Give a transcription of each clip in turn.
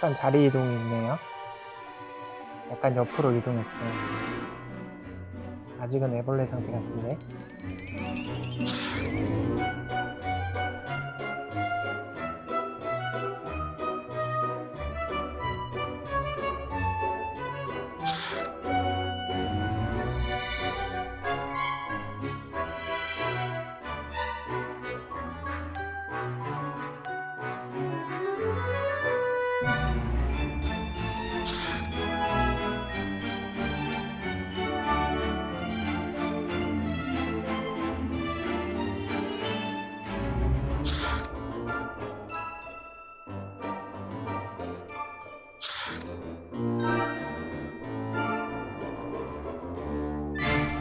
약간 자리 이동이 있네요. 약간 옆으로 이동했어요. 아직은 애벌레 상태 같은데.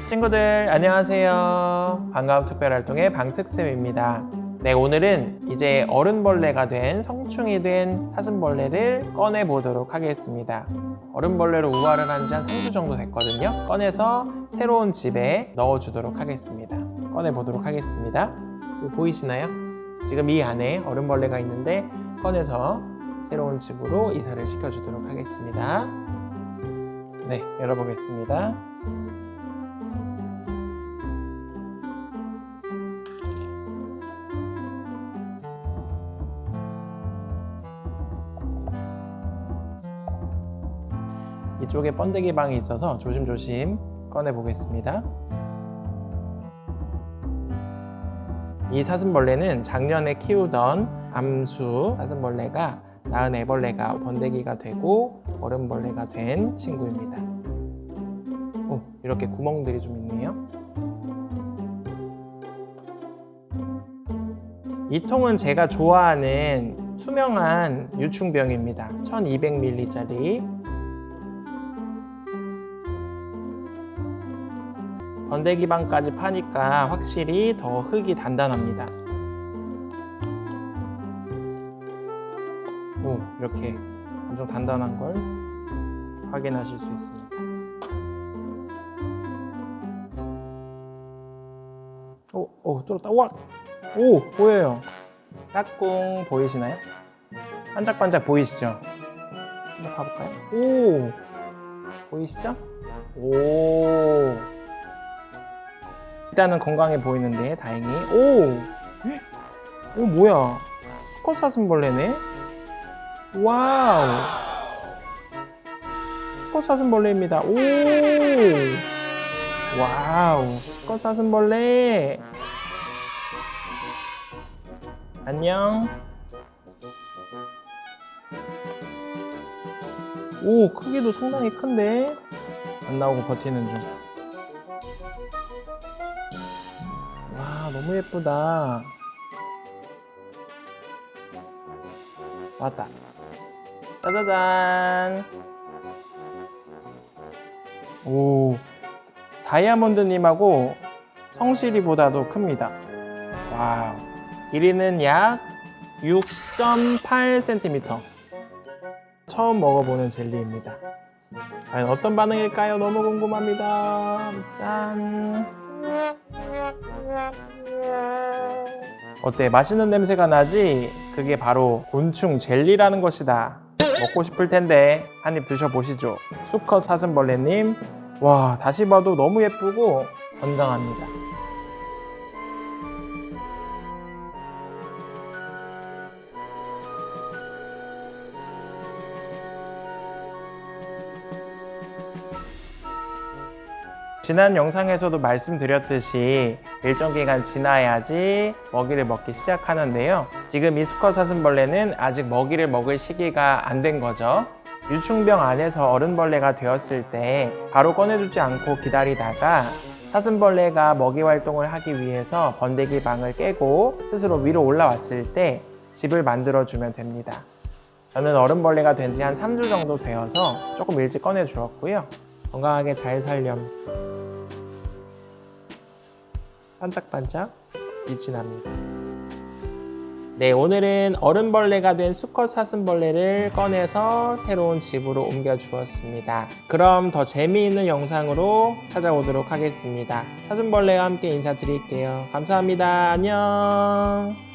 친구들 안녕하세요. 반가운 특별활동의 방특쌤입니다. 네 오늘은 이제 어른벌레가 된 성충이 된 사슴벌레를 꺼내 보도록 하겠습니다. 어른벌레로 우화를 한 지 한 3주 정도 됐거든요. 꺼내서 새로운 집에 넣어 주도록 하겠습니다. 꺼내 보도록 하겠습니다. 보이시나요? 지금 이 안에 어른벌레가 있는데 꺼내서 새로운 집으로 이사를 시켜 주도록 하겠습니다. 네, 열어보겠습니다. 이쪽에 번데기 방이 있어서 조심조심 꺼내 보겠습니다. 이 사슴벌레는 작년에 키우던 암수 사슴벌레가 낳은 애벌레가 번데기가 되고 어른벌레가 된 친구입니다. 오, 이렇게 구멍들이 좀 있네요. 이 통은 제가 좋아하는 투명한 유충병입니다. 1200ml짜리 번데기방까지 파니까 확실히 더 흙이 단단합니다. 오, 이렇게 엄청 단단한 걸 확인하실 수 있습니다. 오, 오, 뚫었다. 와! 오, 보여요. 까꿍 보이시나요? 반짝반짝 보이시죠? 한번 가볼까요? 오! 보이시죠? 오! 일단은 건강해 보이는데 다행히. 오! 오 뭐야? 수컷 사슴벌레네? 와우! 수컷 사슴벌레입니다. 오! 와우! 수컷 사슴벌레! 안녕. 오 크기도 상당히 큰데? 안 나오고 버티는 중 너무 예쁘다. 왔다. 짜자잔. 오, 다이아몬드님하고 성실이보다도 큽니다. 와우. 길이는 약 6.8cm. 처음 먹어보는 젤리입니다. 과연 어떤 반응일까요? 너무 궁금합니다. 짠. 어때? 맛있는 냄새가 나지? 그게 바로 곤충 젤리라는 것이다. 먹고 싶을 텐데 한 입 드셔보시죠. 수컷 사슴벌레님. 와, 다시 봐도 너무 예쁘고 건강합니다. 지난 영상에서도 말씀드렸듯이 일정 기간 지나야지 먹이를 먹기 시작하는데요. 지금 이 수컷 사슴벌레는 아직 먹이를 먹을 시기가 안 된 거죠. 유충병 안에서 어른벌레가 되었을 때 바로 꺼내주지 않고 기다리다가 사슴벌레가 먹이 활동을 하기 위해서 번데기 방을 깨고 스스로 위로 올라왔을 때 집을 만들어주면 됩니다. 저는 어른벌레가 된 지 한 3주 정도 되어서 조금 일찍 꺼내 주었고요. 건강하게 잘 살렴. 반짝반짝 빛이 납니다. 네, 오늘은 어른벌레가 된 수컷 사슴벌레를 꺼내서 새로운 집으로 옮겨 주었습니다. 그럼 더 재미있는 영상으로 찾아오도록 하겠습니다. 사슴벌레와 함께 인사드릴게요. 감사합니다. 안녕.